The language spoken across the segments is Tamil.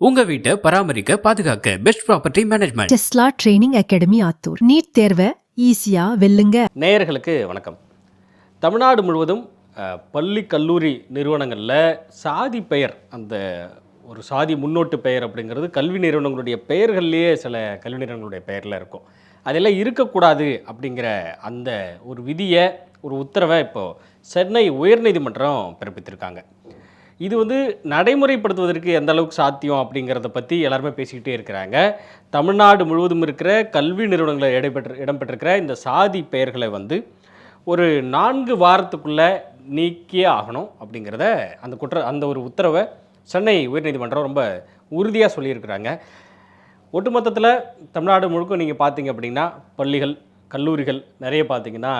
உங்க வீட்டை பராமரிக்க பாதுகாக்க best property management Tesla training academy Attur. NEET தேர்வை ஈஸியா வெல்லுங்க. நேயர்களுக்கு வணக்கம். தமிழ்நாடு முழுவதும் அஹ், பள்ளி கல்லூரி நிறுவனங்களில் சாதி பெயர் அந்த ஒரு சாதி முன்னோட்டு பெயர் அப்படிங்கிறது கல்வி நிறுவனங்களுடைய பெயர்கள்லேயே சில கல்வி நிறுவனங்களுடைய பெயரில் இருக்கும். அதெல்லாம் இருக்கக்கூடாது அப்படிங்கிற அந்த ஒரு விதியை ஒரு உத்தரவை இப்போது சென்னை உயர்நீதிமன்றம் பிறப்பித்திருக்காங்க. இது வந்து நடைமுறைப்படுத்துவதற்கு எந்த அளவுக்கு சாத்தியம் அப்படிங்கிறத பற்றி எல்லாருமே பேசிக்கிட்டே இருக்கிறாங்க. தமிழ்நாடு முழுவதும் இருக்கிற கல்வி நிறுவனங்களில் இடம்பெற்று இடம்பெற்றிருக்கிற இந்த சாதி பெயர்களை வந்து ஒரு நான்கு வாரத்துக்குள்ளே நீக்கியே ஆகணும் அப்படிங்கிறத அந்த குற்ற அந்த ஒரு உத்தரவை சென்னை உயர்நீதிமன்றம் ரொம்ப உறுதியாக சொல்லியிருக்கிறாங்க. ஒட்டுமொத்தத்தில் தமிழ்நாடு முழுக்க நீங்கள் பார்த்தீங்க அப்படின்னா பள்ளிகள் கல்லூரிகள் நிறைய பார்த்தீங்கன்னா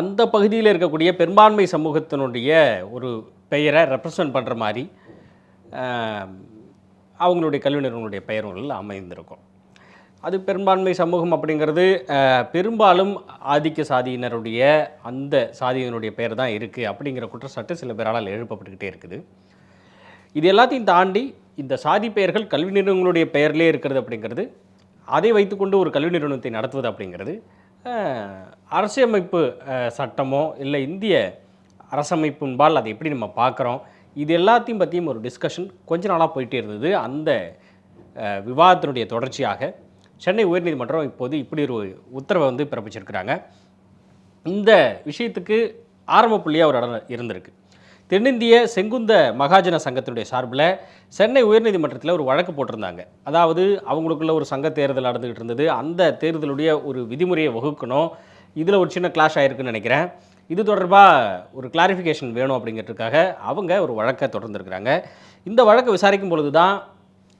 அந்த பகுதியில் இருக்கக்கூடிய பெரும்பான்மை சமூகத்தினுடைய ஒரு பெயரை ரெப்ரசன்ட் பண்ணுற மாதிரி அவங்களுடைய கல்வி நிறுவனங்களுடைய பெயர்கள் அமைந்திருக்கும். அது பெரும்பான்மை சமூகம் அப்படிங்கிறது பெரும்பாலும் ஆதிக்க சாதியினருடைய அந்த சாதியினுடைய பெயர் தான் இருக்குது அப்படிங்கிற குற்றச்சாட்டு சில பேரால் எழுப்பப்பட்டுக்கிட்டே இருக்குது. இது எல்லாத்தையும் தாண்டி இந்த சாதி பெயர்கள் கல்வி நிறுவனங்களுடைய பெயர்லேயே இருக்கிறது அப்படிங்கிறது அதை வைத்துக்கொண்டு ஒரு கல்வி நிறுவனத்தை நடத்துவது அப்படிங்கிறது அரசியமைப்பு சட்டமோ இல்லை இந்திய அரசமைப்பின்பால் அதை எப்படி நம்ம பார்க்குறோம்? இது எல்லாத்தையும் பற்றியும் ஒரு டிஸ்கஷன் கொஞ்ச நாளாக போயிட்டே இருந்தது. அந்த விவாதத்தினுடைய தொடர்ச்சியாக சென்னை உயர்நீதிமன்றம் இப்போது இப்படி ஒரு உத்தரவை வந்து பிறப்பிச்சிருக்கிறாங்க. இந்த விஷயத்துக்கு ஆரம்ப புள்ளியாக ஒரு இடம் இருந்திருக்கு. தென்னிந்திய செங்குந்த மகாஜன சங்கத்தினுடைய சார்பில் சென்னை உயர்நீதிமன்றத்தில் ஒரு வழக்கு போட்டிருந்தாங்க. அதாவது அவங்களுக்குள்ள ஒரு சங்க தேர்தல் நடந்துகிட்டு இருந்தது. அந்த தேர்தலுடைய ஒரு விதிமுறையை வகுக்கணும். இதில் ஒரு சின்ன கிளாஷ் ஆயிருக்குன்னு நினைக்கிறேன். இது தொடர்பாக ஒரு கிளாரிஃபிகேஷன் வேணும் அப்படிங்கிறதுக்காக அவங்க ஒரு வழக்கை தொடர்ந்துருக்கிறாங்க. இந்த வழக்கை விசாரிக்கும் பொழுது தான்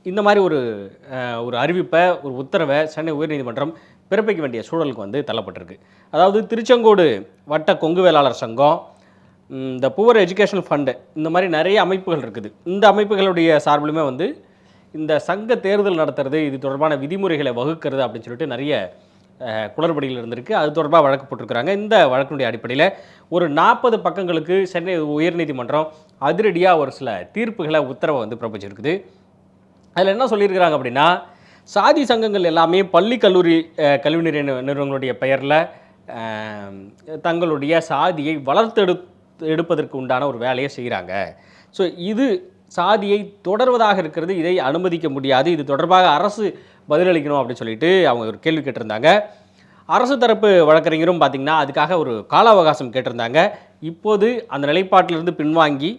இந்த மாதிரி ஒரு ஒரு அறிவிப்பை ஒரு உத்தரவை சென்னை உயர்நீதிமன்றம் பிறப்பிக்க வேண்டிய சூழலுக்கு வந்து தள்ளப்பட்டிருக்கு. அதாவது திருச்செங்கோடு வட்ட கொங்கு வேளாளர் சங்கம் இந்த புவர் எஜுகேஷனல் ஃபண்டு இந்த மாதிரி நிறைய அமைப்புகள் இருக்குது. இந்த அமைப்புகளுடைய சார்பிலுமே வந்து இந்த சங்க தேர்தல் நடத்துறது இது தொடர்பான விதிமுறைகளை வகுக்கிறது அப்படின்னு சொல்லிட்டு நிறைய குளறுபடியில் இருந்திருக்கு. அது தொடர்பாக வழக்கு போட்டிருக்கிறாங்க. இந்த வழக்கினுடைய அடிப்படையில் ஒரு நாற்பது பக்கங்களுக்கு சென்னை உயர்நீதிமன்றம் அதிரடியாக ஒரு சில தீர்ப்புகளை உத்தரவை வந்து பிறப்பிச்சிருக்குது. அதில் என்ன சொல்லியிருக்கிறாங்க அப்படின்னா சாதி சங்கங்கள் எல்லாமே பள்ளி கல்லூரி கல்வி நிறுவன நிறுவனங்களுடைய பெயரில் தங்களுடைய சாதியை வளர்த்தெடு எடுப்பதற்கு உண்டான ஒரு வேலையை செய்கிறாங்க ஸோ இது சாதியை தொடர்வதாக இருக்கிறது இதை அனுமதிக்க முடியாது. இது தொடர்பாக அரசு பதிலளிக்கணும் அப்படின்னு சொல்லிட்டு அவங்க ஒரு கேள்வி கேட்டிருந்தாங்க. அரசு தரப்பு வழக்கறிஞரும் பார்த்திங்கன்னா அதுக்காக ஒரு கால அவகாசம் கேட்டிருந்தாங்க. இப்போது அந்த நிலைப்பாட்டிலிருந்து பின்வாங்கி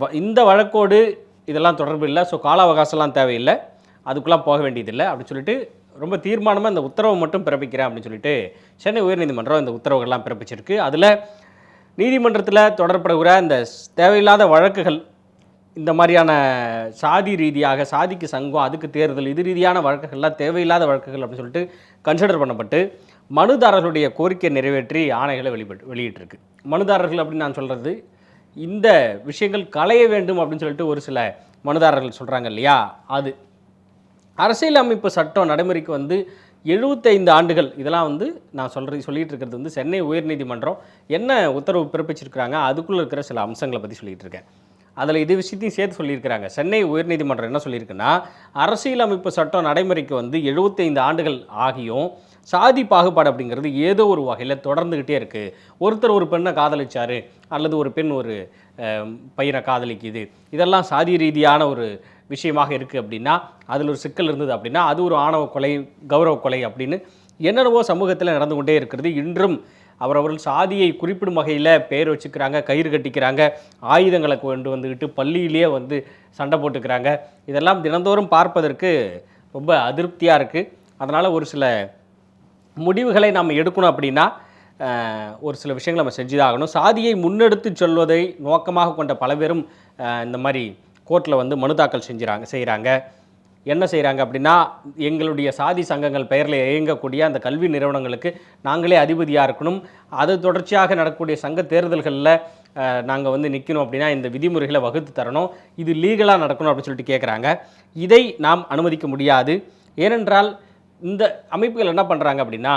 வ- இந்த வழக்கோடு இதெல்லாம் தொடர்பு இல்லை. ஸோ கால அவகாசம்லாம் தேவையில்லை. அதுக்குள்ளே போக வேண்டியதில்லை அப்படின்னு சொல்லிட்டு ரொம்ப தீர்மானமாக இந்த உத்தரவை மட்டும் பிறப்பிக்கிறேன் அப்படின்னு சொல்லிட்டு சென்னை உயர்நீதிமன்றம் இந்த உத்தரவுகள்லாம் பிறப்பிச்சிருக்கு. அதில் நீதிமன்றத்தில் தொடரப்படுகிற இந்த தேவையில்லாத வழக்குகள் இந்த மாதிரியான சாதி ரீதியாக சாதிக்கு சங்கம் அதுக்கு தேர்தல் இது ரீதியான வழக்குகள்லாம் தேவையில்லாத வழக்குகள் அப்படின்னு சொல்லிட்டு கன்சிடர் பண்ணப்பட்டு மனுதாரர்களுடைய கோரிக்கை நிறைவேற்றி ஆணைகளை வெளிப்பட்டு வெளியிட்டிருக்கு. மனுதாரர்கள் அப்படின்னு நான் சொல்கிறது இந்த விஷயங்கள் களைய வேண்டும் அப்படின்னு சொல்லிட்டு ஒரு சில மனுதாரர்கள் சொல்கிறாங்க இல்லையா? அது. அரசியலமைப்பு சட்டம் நடைமுறைக்கு வந்து 75 ஆண்டுகள் இதெல்லாம் வந்து நான் சொல்கிறது சொல்லிட்டு இருக்கிறது வந்து சென்னை உயர்நீதிமன்றம் என்ன உத்தரவு பிறப்பிச்சிருக்கிறாங்க அதுக்குள்ளே இருக்கிற சில அம்சங்களை பற்றி சொல்லிகிட்டு இருக்கேன் அதில் இது விஷயத்தையும் சேர்த்து சொல்லியிருக்கிறாங்க. சென்னை உயர்நீதிமன்றம் என்ன சொல்லியிருக்குன்னா அரசியலமைப்பு சட்டம் நடைமுறைக்கு வந்து 75 ஆண்டுகள் ஆகியும் சாதி பாகுபாடு அப்படிங்கிறது ஏதோ ஒரு வகையில் தொடர்ந்துக்கிட்டே இருக்குது ஒருத்தர் ஒரு பெண்ணை காதலிச்சாரு அல்லது ஒரு பெண் ஒரு பையனை காதலிக்குது. இதெல்லாம் சாதி ரீதியான ஒரு விஷயமாக இருக்குது அப்படின்னா அதில் ஒரு சிக்கல் இருந்தது அப்படின்னா அது ஒரு ஆணவ கொலை கௌரவ கொலை அப்படின்னு என்னென்னவோ சமூகத்தில் நடந்து கொண்டே இருக்கிறது. இன்றும் அவரவர்கள் சாதியை குறிப்பிடும் வகையில் பெயர் வச்சுக்கிறாங்க கயிறு கட்டிக்கிறாங்க ஆயுதங்களை கொண்டு வந்துக்கிட்டு பள்ளியிலேயே வந்து சண்டை போட்டுக்கிறாங்க. இதெல்லாம் தினந்தோறும் பார்ப்பதற்கு ரொம்ப அதிருப்தியாக இருக்குது அதனால் ஒரு சில முடிவுகளை நாம் எடுக்கணும் அப்படின்னா ஒரு சில விஷயங்களை நம்ம செஞ்சுதான் ஆகணும் சாதியை முன்னெடுத்து சொல்வதை நோக்கமாக கொண்ட பல பேரும் இந்த மாதிரி கோர்ட்டில் வந்து மனு தாக்கல் செஞ்சுறாங்க செய்கிறாங்க என்ன செய்கிறாங்க அப்படின்னா எங்களுடைய சாதி சங்கங்கள் பெயரில் இயங்கக்கூடிய அந்த கல்வி நிறுவனங்களுக்கு நாங்களே அதிபதியாக இருக்கணும். அது தொடர்ச்சியாக நடக்கக்கூடிய சங்க தேர்தல்களில் நாங்கள் வந்து நிற்கணும் அப்படின்னா இந்த விதிமுறைகளை வகுத்து தரணும். இது லீகலாக நடக்கணும் அப்படின்னு சொல்லிட்டு கேட்குறாங்க இதை நாம் அனுமதிக்க முடியாது. ஏனென்றால் இந்த அமைப்புகள் என்ன பண்ணுறாங்க அப்படின்னா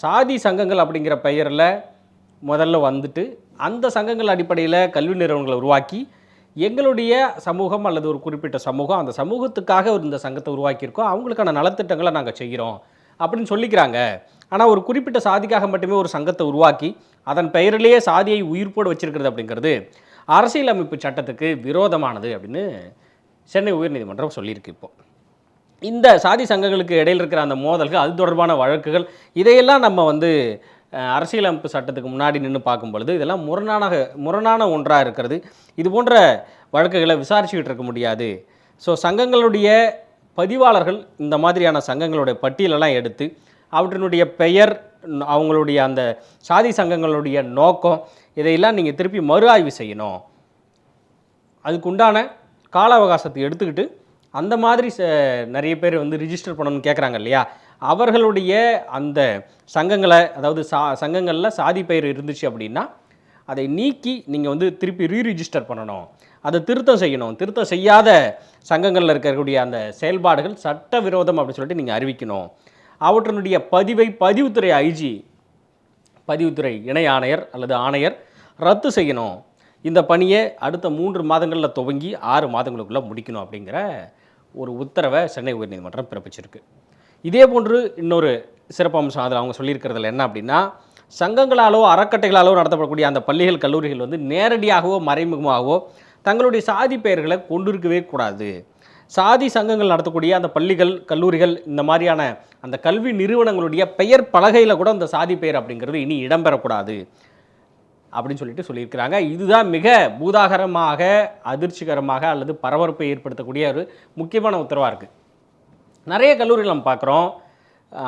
சாதி சங்கங்கள் அப்படிங்கிற பெயரில் முதல்ல வந்துட்டு அந்த சங்கங்கள் அடிப்படையில் கல்வி நிறுவனங்களை உருவாக்கி எங்களுடைய சமூகம் அல்லது ஒரு குறிப்பிட்ட சமூகம் அந்த சமூகத்துக்காக ஒரு இந்த சங்கத்தை உருவாக்கியிருக்கோம். அவங்களுக்கான நலத்திட்டங்களை நாங்கள் செய்கிறோம் அப்படின்னு சொல்லிக்கிறாங்க. ஆனால் ஒரு குறிப்பிட்ட சாதிக்காக மட்டுமே ஒரு சங்கத்தை உருவாக்கி அதன் பெயரிலேயே சாதியை உயிர்ப்போடு வச்சிருக்கிறது அப்படிங்கிறது அரசியலமைப்பு சட்டத்துக்கு விரோதமானது அப்படின்னு சென்னை உயர்நீதிமன்றம் சொல்லியிருக்கு இப்போ. இந்த சாதி சங்கங்களுக்கு இடையில் இருக்கிற அந்த மோதல்கள் அது தொடர்பான வழக்குகள் இதையெல்லாம் நம்ம வந்து அரசியலமைப்பு சட்டத்துக்கு முன்னாடி நின்று பார்க்கும் பொழுது இதெல்லாம் முரணான முரணான ஒன்றாக இருக்கிறது. இது போன்ற வழக்குகளை விசாரிச்சுக்கிட்டு இருக்க முடியாது. ஸோ சங்கங்களுடைய பதிவாளர்கள் இந்த மாதிரியான சங்கங்களுடைய பட்டியலெல்லாம் எடுத்து அவற்றினுடைய பெயர் அவங்களுடைய அந்த சாதி சங்கங்களுடைய நோக்கம் இதையெல்லாம் நீங்கள் திருப்பி மறு ஆய்வு செய்யணும். அதுக்குண்டான கால அவகாசத்தை எடுத்துக்கிட்டு அந்த மாதிரி ச நிறைய பேர் வந்து ரிஜிஸ்டர் பண்ணணும்னு கேட்குறாங்க இல்லையா? அவர்களுடைய அந்த சங்கங்களை அதாவது சா சங்கங்களில் சாதி பெயர் இருந்துச்சு அப்படின்னா அதை நீக்கி நீங்கள் வந்து திருப்பி ரீரிஜிஸ்டர் பண்ணணும். அதை திருத்தம் செய்யணும். திருத்தம் செய்யாத சங்கங்களில் இருக்கக்கூடிய அந்த செயல்பாடுகள் சட்டவிரோதம் அப்படின்னு சொல்லிட்டு நீங்கள் அறிவிக்கணும். அவற்றினுடைய பதிவை பதிவுத்துறை ஐஜி பதிவுத்துறை இணை ஆணையர் அல்லது ஆணையர் ரத்து செய்யணும். இந்த பணியை அடுத்த மூன்று மாதங்களில் துவங்கி ஆறு மாதங்களுக்குள்ளே முடிக்கணும் அப்படிங்கிற ஒரு உத்தரவை சென்னை உயர்நீதிமன்றம் பிறப்பிச்சிருக்கு. இதே போன்று இன்னொரு சிறப்பம்சம் அதில் அவங்க சொல்லியிருக்கிறதுல என்ன அப்படின்னா சங்கங்களாலோ அறக்கட்டைகளாலோ நடத்தப்படக்கூடிய அந்த பள்ளிகள் கல்லூரிகள் வந்து நேரடியாகவோ மறைமுகமாகவோ தங்களுடைய சாதி பெயர்களை கொண்டிருக்கவே கூடாது. சாதி சங்கங்கள் நடத்தக்கூடிய அந்த பள்ளிகள் கல்லூரிகள் இந்த மாதிரியான அந்த கல்வி நிறுவனங்களுடைய பெயர் பலகையில் கூட அந்த சாதி பெயர் அப்படிங்கிறது இனி இடம்பெறக்கூடாது அப்படின்னு சொல்லிட்டு சொல்லியிருக்கிறாங்க. இதுதான் மிக பூதாகரமாக அதிர்ச்சிகரமாக அல்லது பரபரப்பை ஏற்படுத்தக்கூடிய ஒரு முக்கியமான உத்தரவாக இருக்குது நிறைய கல்லூரிகள் நம்ம பார்க்குறோம்.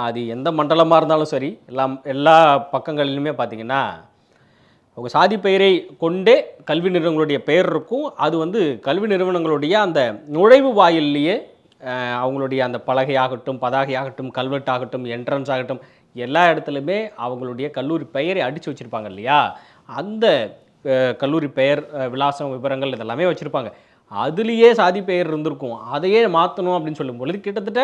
அது எந்த மண்டலமாக இருந்தாலும் சரி எல்லாம் எல்லா பக்கங்களிலுமே பார்த்தீங்கன்னா அவங்க சாதி பெயரை கொண்டே கல்வி நிறுவனங்களுடைய பெயர் இருக்கும். அது வந்து கல்வி நிறுவனங்களுடைய அந்த நுழைவு வாயிலேயே அவங்களுடைய அந்த பலகையாகட்டும் பதாகையாகட்டும் கல்வெட்டாகட்டும் என்ட்ரன்ஸ் ஆகட்டும் எல்லா இடத்துலையுமே அவங்களுடைய கல்லூரி பெயரை அடித்து வச்சுருப்பாங்க இல்லையா? அந்த கல்லூரி பெயர் விலாசம் விவரங்கள் இதெல்லாமே வச்சுருப்பாங்க. அதுலேயே சாதி பெயர் இருந்திருக்கும். அதையே மாற்றணும் அப்படின்னு சொல்லும் பொழுது கிட்டத்தட்ட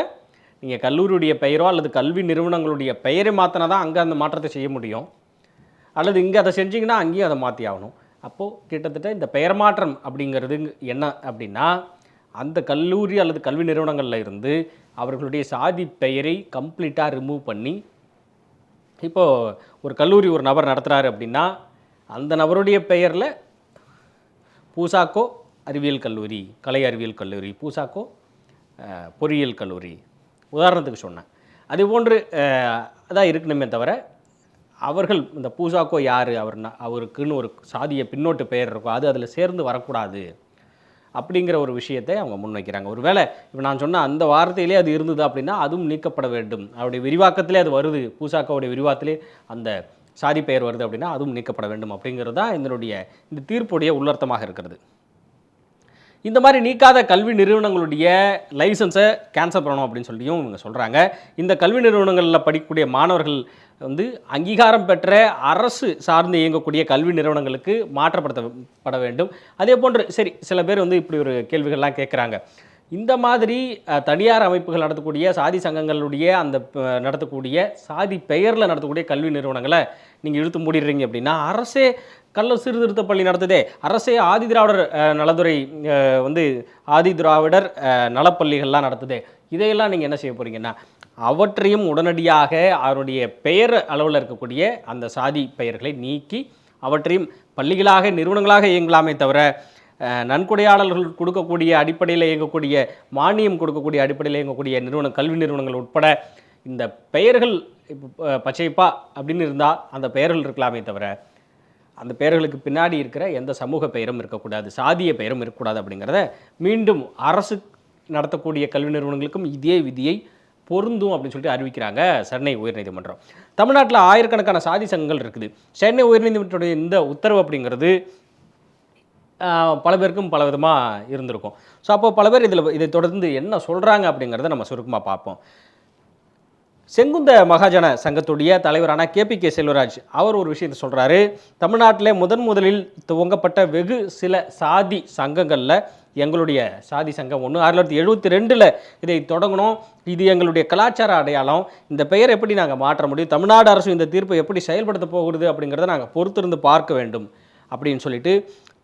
நீங்கள் கல்லூரியுடைய பெயரோ அல்லது கல்வி நிறுவனங்களுடைய பெயரை மாற்றினா தான் அங்கே அந்த மாற்றத்தை செய்ய முடியும். அல்லது இங்கே அதை செஞ்சிங்கன்னா அங்கேயும் அதை மாற்றி ஆகணும். அப்போது கிட்டத்தட்ட இந்த பெயர் மாற்றம் அப்படிங்கிறது என்ன அப்படின்னா அந்த கல்லூரி அல்லது கல்வி நிறுவனங்களில் இருந்து அவர்களுடைய சாதி பெயரை கம்ப்ளீட்டாக ரிமூவ் பண்ணி இப்போது ஒரு கல்லூரி ஒரு நபர் நடத்துகிறாரு அப்படின்னா அந்த நபருடைய பெயரில் பூசாக்கோ அறிவியல் கல்லூரி கலை அறிவியல் கல்லூரி பூசாக்கோ பொறியியல் கல்லூரி. உதாரணத்துக்கு சொன்னேன். அதே போன்று அதான் இருக்கணுமே தவிர அவர்கள் இந்த பூசாக்கோ யார் அவர் அவருக்குன்னு ஒரு சாதிய பின்னோட்டு பெயர் இருக்கும் அது அதில் சேர்ந்து வரக்கூடாது அப்படிங்கிற ஒரு விஷயத்தை அவங்க முன்வைக்கிறாங்க. ஒருவேளை இப்போ நான் சொன்ன அந்த வார்த்தையிலே அது இருந்தது அப்படின்னா அதுவும் நீக்கப்பட வேண்டும். அவருடைய விரிவாக்கத்திலே அது வருது. பூசாக்காவுடைய விரிவாக்கத்திலே அந்த சாதி பெயர் வருது அப்படின்னா அதுவும் நீக்கப்பட வேண்டும் அப்படிங்கிறது தான் இதனுடைய இந்த தீர்ப்புடைய உள்ளர்த்தமாக இருக்கிறது. இந்த மாதிரி நீக்காத கல்வி நிறுவனங்களுடைய லைசன்ஸை கேன்சல் பண்ணணும் அப்படின்னு சொல்லியும் இவங்க சொல்கிறாங்க இந்த கல்வி நிறுவனங்களில் படிக்கக்கூடிய மாணவர்கள் வந்து அங்கீகாரம் பெற்ற அரசு சார்ந்து இயங்கக்கூடிய கல்வி நிறுவனங்களுக்கு மாற்றப்படுத்தப்பட வேண்டும். அதே போன்று சரி சில பேர் வந்து இப்படி ஒரு கேள்விகள்லாம் கேட்குறாங்க இந்த மாதிரி தனியார் அமைப்புகள் நடத்தக்கூடிய சாதி சங்கங்களுடைய அந்த நடத்தக்கூடிய சாதி பெயரில் நடத்தக்கூடிய கல்வி நிறுவனங்களை நீங்கள் இழுத்து மூடிடுறீங்க அப்படின்னா அரசே கள்ள சீர்திருத்த பள்ளி நடத்துதே. அரசே ஆதி திராவிடர் நலத்துறை வந்து ஆதி திராவிடர் நலப்பள்ளிகள்லாம் நடத்துதே. இதையெல்லாம் நீங்கள் என்ன செய்ய போகிறீங்கன்னா அவற்றையும் உடனடியாக அவருடைய பெயர் அளவில் இருக்கக்கூடிய அந்த சாதி பெயர்களை நீக்கி அவற்றையும் பள்ளிகளாக நிறுவனங்களாக இயங்கலாமே தவிர நன்கொடையாளர்கள் கொடுக்கக்கூடிய அடிப்படையில் இயங்கக்கூடிய மானியம் கொடுக்கக்கூடிய அடிப்படையில் இயங்கக்கூடிய நிறுவன கல்வி நிறுவனங்கள் உட்பட இந்த பெயர்கள் இப்போ பச்சைப்பா அப்படின்னு இருந்தால் அந்த பெயர்கள் இருக்கலாமே தவிர அந்த பெயர்களுக்கு பின்னாடி இருக்கிற எந்த சமூக பெயரும் இருக்கக்கூடாது சாதிய பெயரும் இருக்கக்கூடாது அப்படிங்கிறத மீண்டும் அரசு நடத்தக்கூடிய கல்வி நிறுவனங்களுக்கும் இதே விதியை பொருந்தும் அப்படின்னு சொல்லிட்டு அறிவிக்கிறாங்க சென்னை உயர்நீதிமன்றம். தமிழ்நாட்டில் ஆயிரக்கணக்கான சாதி சங்கங்கள் இருக்குது. சென்னை உயர்நீதிமன்றத்துடைய இந்த உத்தரவு அப்படிங்கிறது பல பேருக்கும் பல விதமாக இருந்திருக்கும். ஸோ அப்போ பல பேர் இதில் இதை தொடர்ந்து என்ன சொல்கிறாங்க அப்படிங்கிறத நம்ம சுருக்கமாக பார்ப்போம். செங்குந்த மகாஜன சங்கத்துடைய தலைவரான கேபி கே செல்வராஜ் அவர் ஒரு விஷயத்தை சொல்கிறாரு தமிழ்நாட்டிலே முதன் முதலில் துவங்கப்பட்ட வெகு சில சாதி சங்கங்களில் எங்களுடைய சாதி சங்கம் ஒன்று ஆயிரத்தி தொள்ளாயிரத்தி எழுபத்தி ரெண்டில் இதை தொடங்கணும் இது எங்களுடைய கலாச்சார அடையாளம். இந்த பெயர் எப்படி நாங்கள் மாற்ற முடியும்? தமிழ்நாடு அரசு இந்த தீர்ப்பை எப்படி செயல்படுத்த போகிறது அப்படிங்கிறத நாங்கள் பொறுத்திருந்து பார்க்க வேண்டும் அப்படின்னு சொல்லிட்டு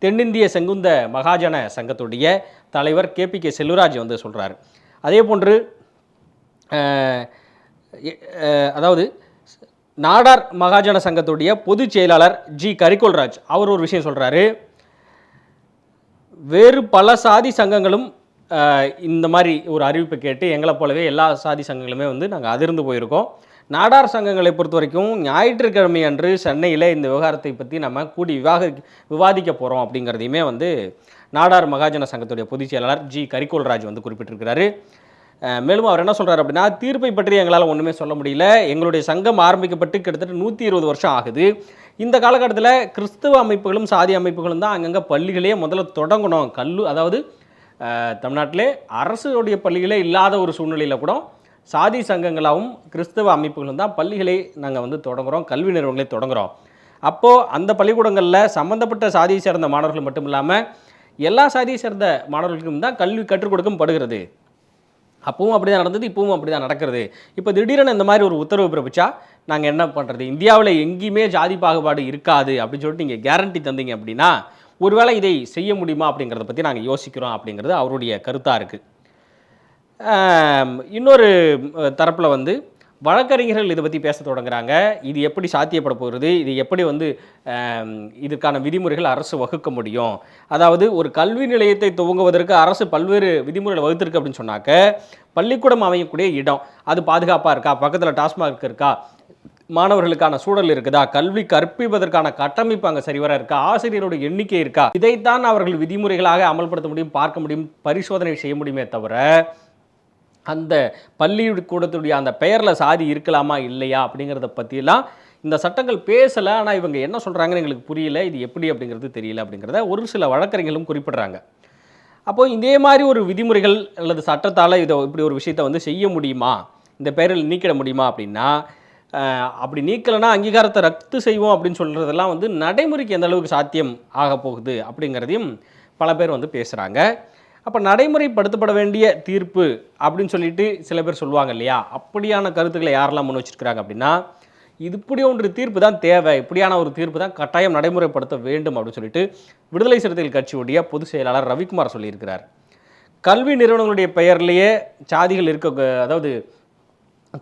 தென்னிந்திய செங்குந்த மகாஜன சங்கத்துடைய தலைவர் கேபி கே செல்வராஜ் வந்து சொல்கிறாரு அதே போன்று அதாவது நாடார் மகாஜன சங்கத்துடைய பொதுச் செயலாளர் ஜி கரிகோல்ராஜ் அவர் ஒரு விஷயம் சொல்கிறாரு வேறு பல சாதி சங்கங்களும் இந்த மாதிரி ஒரு அறிவிப்பை கேட்டு எங்களை போலவே எல்லா சாதி சங்கங்களுமே வந்து நாங்கள் அதிர்ந்து போயிருக்கோம். நாடார் சங்கங்களை பொறுத்த வரைக்கும் ஞாயிற்றுக்கிழமை அன்று சென்னையில் இந்த விவகாரத்தை பற்றி நம்ம கூடி விவாக விவாதிக்க போகிறோம் அப்படிங்கிறதையுமே வந்து நாடார் மகாஜன சங்கத்துடைய பொதுச் செயலாளர் ஜி கரிகோல்ராஜ் வந்து குறிப்பிட்டிருக்கிறாரு. மேலும் அவர் என்ன சொல்கிறார் அப்படின்னா தீர்ப்பை பற்றி எங்களால் ஒன்றுமே சொல்ல முடியல. எங்களுடைய சங்கம் ஆரம்பிக்கப்பட்டு கிட்டத்தட்ட நூற்றி இருபது வருஷம் ஆகுது. இந்த காலகட்டத்தில் கிறிஸ்தவ அமைப்புகளும் சாதி அமைப்புகளும் தான் அங்கங்கே பள்ளிகளே முதல்ல தொடங்கணும். கல்லு அதாவது தமிழ்நாட்டிலே அரசுடைய பள்ளிகளே இல்லாத ஒரு சூழ்நிலையில் கூட சாதி சங்கங்களாகவும் கிறிஸ்தவ அமைப்புகளும் தான் பள்ளிகளை நாங்கள் வந்து தொடங்குறோம் கல்வி நிறுவனங்களை தொடங்குறோம். அப்போது அந்த பள்ளிக்கூடங்களில் சம்மந்தப்பட்ட சாதியை சேர்ந்த மாணவர்கள் மட்டும் இல்லாமல் எல்லா சாதியை சேர்ந்த மாணவர்களுக்கும் தான் கல்வி கற்றுக் கொடுக்கப்படுகிறது. அப்பவும் அப்படி தான் நடந்தது இப்பவும் அப்படி தான் நடக்கிறது. இப்போ திடீரென இந்த மாதிரி ஒரு உத்தரவு பிறப்பிச்சா நாங்கள் என்ன பண்ணுறது இந்தியாவில் எங்கேயுமே ஜாதி பாகுபாடு இருக்காது அப்படின்னு சொல்லிட்டு நீங்கள் கேரண்டி தந்தீங்க அப்படின்னா ஒருவேளை இதை செய்ய முடியுமா அப்படிங்கிறத பற்றி நாங்கள் யோசிக்கிறோம் அப்படிங்கிறது அவருடைய கருத்தாக இருக்குது இன்னொரு தரப்பில் வந்து வழக்கறிஞர்கள் இதை பற்றி பேச தொடங்குறாங்க. இது எப்படி சாத்தியப்பட போகிறது? இது எப்படி வந்து இதுக்கான விதிமுறைகள் அரசு வகுக்க முடியும்? அதாவது ஒரு கல்வி நிலையத்தை துவங்குவதற்கு அரசு பல்வேறு விதிமுறைகளை வகுத்திருக்கு அப்படின்னு சொன்னாக்க பள்ளிக்கூடம் அமையக்கூடிய இடம் அது பாதுகாப்பாக இருக்கா? பக்கத்தில் டாஸ்மாக் இருக்கா? மாணவர்களுக்கான சூழல் இருக்குதா? கல்வி கற்பிப்பதற்கான கட்டமைப்பு அங்கே சரிவர இருக்கா? ஆசிரியரோட எண்ணிக்கை இருக்கா? இதைத்தான் அவர்கள் விதிமுறைகளாக அமல்படுத்த முடியும் பார்க்க முடியும் பரிசோதனை செய்ய முடியுமே தவிர அந்த பள்ளிக்கூடத்துடைய அந்த பெயரில் சாதி இருக்கலாமா இல்லையா அப்படிங்கிறத பற்றிலாம் இந்த சட்டங்கள் பேசலை. ஆனால் இவங்க என்ன சொல்கிறாங்கன்னு எங்களுக்கு புரியல. இது எப்படி அப்படிங்கிறது தெரியல அப்படிங்கிறத ஒரு சில வழக்கறிஞர்களும் குறிப்பிட்றாங்க. அப்போ இதே மாதிரி ஒரு விதிமுறைகள் அல்லது சட்டத்தால் இதை இப்படி ஒரு விஷயத்தை வந்து செய்ய முடியுமா? இந்த பெயரில் நீக்கிட முடியுமா அப்படின்னா அப்படி நீக்கலைன்னா அங்கீகாரத்தை ரத்து செய்வோம் அப்படின்னு சொல்கிறதெல்லாம் வந்து நடைமுறைக்கு எந்த அளவுக்கு சாத்தியம் ஆக போகுது அப்படிங்கிறதையும் பல பேர் வந்து பேசுகிறாங்க அப்போ நடைமுறைப்படுத்தப்பட வேண்டிய தீர்ப்பு அப்படின்னு சொல்லிட்டு சில பேர் சொல்லுவாங்க இல்லையா? அப்படியான கருத்துக்களை யாரெல்லாம் முன் வச்சிருக்கிறாங்க அப்படின்னா இது இப்படி ஒன்று தீர்ப்பு தான் தேவை இப்படியான ஒரு தீர்ப்பு தான் கட்டாயம் நடைமுறைப்படுத்த வேண்டும் அப்படின்னு சொல்லிட்டு விடுதலை சிறுத்தைகள் கட்சியுடைய பொதுச் செயலாளர் ரவிக்குமார் சொல்லியிருக்கிறார். கல்வி நிறுவனங்களுடைய பெயர்லேயே சாதிகள் இருக்க அதாவது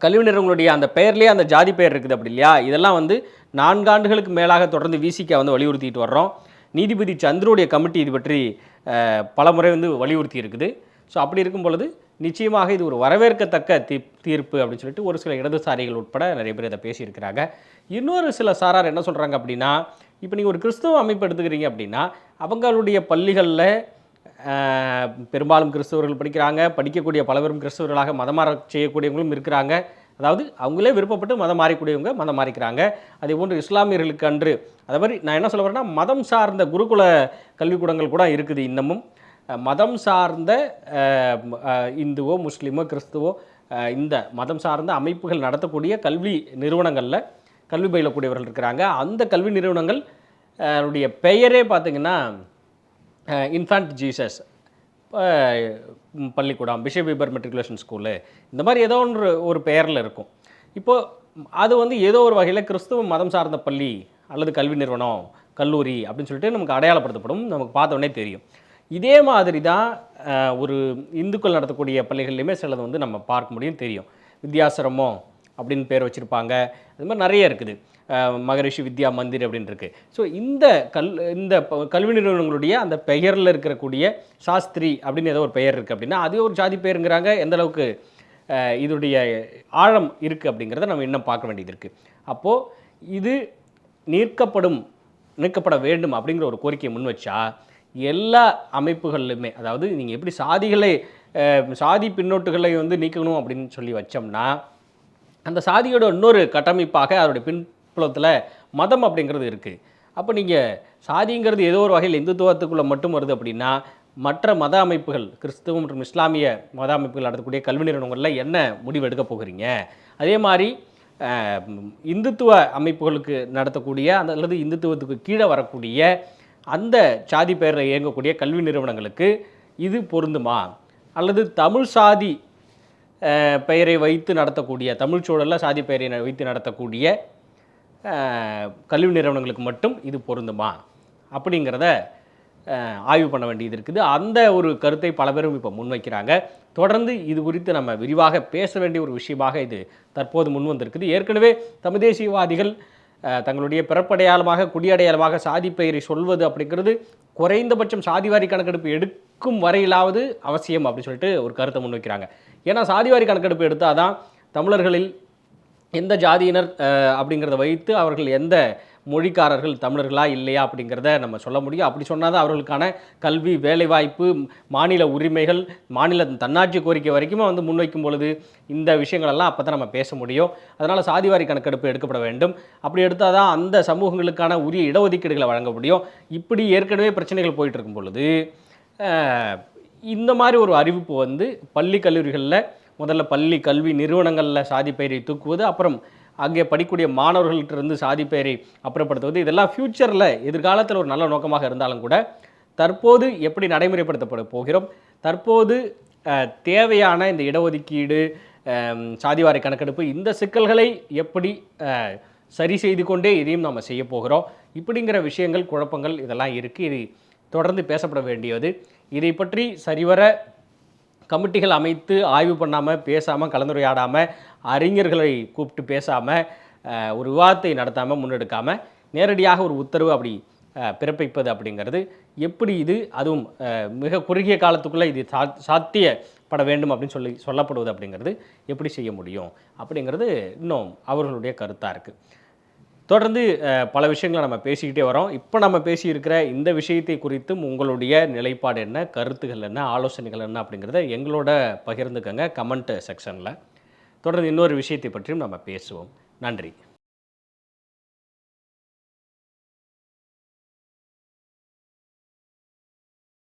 கல்வி நிறுவனங்களுடைய அந்த பெயர்லேயே அந்த ஜாதி பெயர் இருக்குது அப்படி இல்லையா? இதெல்லாம் வந்து நான்காண்டுகளுக்கு மேலாக தொடர்ந்து விசிக்க வந்து வலியுறுத்திட்டு வர்றோம். நீதிபதி சந்துருடைய கமிட்டி இது பற்றி பல முறை வந்து வலியுறுத்தி இருக்குது ஸோ அப்படி இருக்கும் பொழுது நிச்சயமாக இது ஒரு வரவேற்கத்தக்க தீ தீர்ப்பு அப்படின்னு சொல்லிட்டு ஒரு சில இடதுசாரிகள் உட்பட நிறைய பேர் இதை பேசியிருக்கிறாங்க. இன்னொரு சில சாரார் என்ன சொல்கிறாங்க அப்படின்னா இப்போ நீங்கள் ஒரு கிறிஸ்தவ அமைப்பு எடுத்துக்கிறீங்க அப்படின்னா அவங்களுடைய பள்ளிகளில் பெரும்பாலும் கிறிஸ்தவர்கள் படிக்கிறாங்க படிக்கக்கூடிய பலவரும் கிறிஸ்தவர்களாக மதமாற செய்யக்கூடியவங்களும் இருக்கிறாங்க. அதாவது அவங்களே விருப்பப்பட்டு மதம் மாறிக்கூடியவங்க மதம் மாறிக்கிறாங்க. அதே போன்று இஸ்லாமியர்களுக்கு அன்று அதே மாதிரி நான் என்ன சொல்ல வரேன்னா மதம் சார்ந்த குருகுல கல்விக்கூடங்கள் கூட இருக்குது இன்னமும். மதம் சார்ந்த இந்துவோ முஸ்லீமோ கிறிஸ்துவோ இந்த மதம் சார்ந்த அமைப்புகள் நடத்தக்கூடிய கல்வி நிறுவனங்களில் கல்வி பயிலக்கூடியவர்கள் இருக்கிறாங்க. அந்த கல்வி நிறுவனங்கள் அதனுடைய உடைய பெயரே பார்த்திங்கன்னா இன்ஃபான்ட் ஜீசஸ். பள்ளிக்கூடம் பிஷப் பீபர் மெட்ரிகுலேஷன் ஸ்கூலு இந்த மாதிரி ஏதோ ஒன்று ஒரு பெயரில் இருக்கும். இப்போது அது வந்து ஏதோ ஒரு வகையில் கிறிஸ்துவ மதம் சார்ந்த பள்ளி அல்லது கல்வி நிறுவனம் கல்லூரி அப்படின்னு சொல்லிட்டு நமக்கு அடையாளப்படுத்தப்படும். நமக்கு பார்த்தோன்னே தெரியும். இதே மாதிரி தான் ஒரு இந்துக்கள் நடத்தக்கூடிய பள்ளிகள்லையுமே சிலது வந்து நம்ம பார்க்க முடியும் தெரியும். வித்தியாசிரமோ அப்படின்னு பேர் வச்சுருப்பாங்க. அது மாதிரி நிறைய இருக்குது. மகரிஷி வித்யா மந்திர் அப்படின்னு இருக்குது ஸோ இந்த கல் இந்த கல்வி நிறுவனங்களுடைய அந்த பெயரில் இருக்கக்கூடிய சாஸ்திரி அப்படின்னு ஏதோ ஒரு பெயர் இருக்குது அப்படின்னா அதே ஒரு ஜாதி பெயருங்கிறாங்க. எந்த அளவுக்கு ஆழம் இருக்குது அப்படிங்கிறத நம்ம இன்னும் பார்க்க வேண்டியது இருக்குது அப்போது இது நிற்கப்படும் நீக்கப்பட வேண்டும் அப்படிங்கிற ஒரு கோரிக்கையை முன் வச்சா எல்லா அமைப்புகள்லையுமே அதாவது நீங்கள் எப்படி சாதிகளை சாதி பின்னோட்டுகளை வந்து நீக்கணும் அப்படின்னு சொல்லி வச்சோம்னா அந்த சாதியோட இன்னொரு கட்டமைப்பாக அதோடைய பின்புலத்தில் மதம் அப்படிங்கிறது இருக்குது அப்போ நீங்கள் சாதிங்கிறது ஏதோ ஒரு வகையில் இந்துத்துவத்துக்குள்ளே மட்டும் வருது அப்படின்னா மற்ற மத அமைப்புகள் கிறிஸ்துவ மற்றும் இஸ்லாமிய மத அமைப்புகள் நடத்தக்கூடிய கல்வி நிறுவனங்களில் என்ன முடிவு எடுக்க போகிறீங்க? அதே மாதிரி இந்துத்துவ அமைப்புகளுக்கு நடத்தக்கூடிய அந்த அல்லது இந்துத்துவத்துக்கு கீழே வரக்கூடிய அந்த சாதி பெயரில் இயங்கக்கூடிய கல்வி நிறுவனங்களுக்கு இது பொருந்துமா? அல்லது தமிழ் சாதி பெயரை வைத்து நடத்தக்கூடிய தமிழ் சூழலில் சாதி பெயரை வைத்து நடத்தக்கூடிய கல்வி நிறுவனங்களுக்கு மட்டும் இது பொருந்துமா? அப்படிங்கிறத ஆய்வு பண்ண வேண்டியது இருக்குது. அந்த ஒரு கருத்தை பல பேரும் இப்போ முன்வைக்கிறாங்க. தொடர்ந்து இது குறித்து நம்ம விரிவாக பேச வேண்டிய ஒரு விஷயமாக இது தற்போது முன் வந்திருக்குது. ஏற்கனவே தமிழ் தேசியவாதிகள் தங்களுடைய பிறப்படையாளமாக குடியடையாளமாக சாதி பெயரை சொல்வது அப்படிங்கிறது குறைந்தபட்சம் சாதிவாரி கணக்கெடுப்பு எடுக்கும் வரையிலாவது அவசியம் அப்படின்னு சொல்லிட்டு ஒரு கருத்தை முன்வைக்கிறாங்க. ஏன்னா சாதிவாரி கணக்கெடுப்பு எடுத்தால் தான் தமிழர்களில் எந்த ஜாதியினர் அப்படிங்கிறத வைத்து அவர்கள் எந்த மொழிக்காரர்கள் தமிழர்களா இல்லையா அப்படிங்கிறத நம்ம சொல்ல முடியும். அப்படி சொன்னால் தான் அவர்களுக்கான கல்வி வேலைவாய்ப்பு மாநில உரிமைகள் மாநில தன்னாட்சி கோரிக்கை வரைக்குமே வந்து முன்வைக்கும் பொழுது இந்த விஷயங்களெல்லாம் அப்போ தான் நம்ம பேச முடியும். அதனால் சாதிவாரி கணக்கெடுப்பு எடுக்கப்பட வேண்டும். அப்படி எடுத்தால் தான் அந்த சமூகங்களுக்கான உரிய இடஒதுக்கீடுகளை வழங்க முடியும். இப்படி ஏற்கனவே பிரச்சனைகள் போயிட்டு இருக்கும் பொழுது இந்த மாதிரி ஒரு அறிவிப்பு வந்து பள்ளி கல்லூரிகளில் முதல்ல பள்ளி கல்வி நிறுவனங்களில் சாதி பெயரை தூக்குவது அப்புறம் அங்கே படிக்கக்கூடிய மாணவர்கள்ட்ட இருந்து சாதி பெயரை அப்புறப்படுத்துவது. இதெல்லாம் ஃப்யூச்சரில் எதிர்காலத்தில் ஒரு நல்ல நோக்கமாக இருந்தாலும் கூட தற்போது எப்படி நடைமுறைப்படுத்தப்பட போகிறோம்? தற்போது தேவையான இந்த இடஒதுக்கீடு சாதிவாரி கணக்கெடுப்பு இந்த சிக்கல்களை எப்படி சரி செய்து கொண்டே இதையும் நம்ம செய்ய போகிறோம். இப்படிங்கிற விஷயங்கள் குழப்பங்கள் இதெல்லாம் இருக்குது இது தொடர்ந்து பேசப்பட வேண்டியது. இதை பற்றி சரிவர கமிட்டிகள் அமைத்து ஆய்வு பண்ணாமல் பேசாமல் கலந்துரையாடாமல் அறிஞர்களை கூப்பிட்டு பேசாமல் ஒரு விவாதத்தை நடத்தாமல் முன்னெடுக்காமல் நேரடியாக ஒரு உத்தரவு அப்படி பிறப்பிப்பது அப்படிங்கிறது. எப்படி இது? அதுவும் மிக குறுகிய காலத்துக்குள்ளே இது சா சாத்தியப்பட வேண்டும் அப்படின்னு சொல்லி சொல்லப்படுவது அப்படிங்கிறது எப்படி செய்ய முடியும் அப்படிங்கிறது இன்னும் அவர்களுடைய கருத்தாக இருக்குது தொடர்ந்து பல விஷயங்களை நம்ம பேசிக்கிட்டே வரோம். இப்போ நம்ம பேசியிருக்கிற இந்த விஷயத்தை குறித்தும் உங்களுடைய நிலைப்பாடு என்ன கருத்துகள் என்ன ஆலோசனைகள் என்ன அப்படிங்கிறத எங்களோட பகிர்ந்துக்கங்க கமெண்ட் செக்ஷனில். தொடர்ந்து இன்னொரு விஷயத்தை பற்றியும் நம்ம பேசுவோம். நன்றி.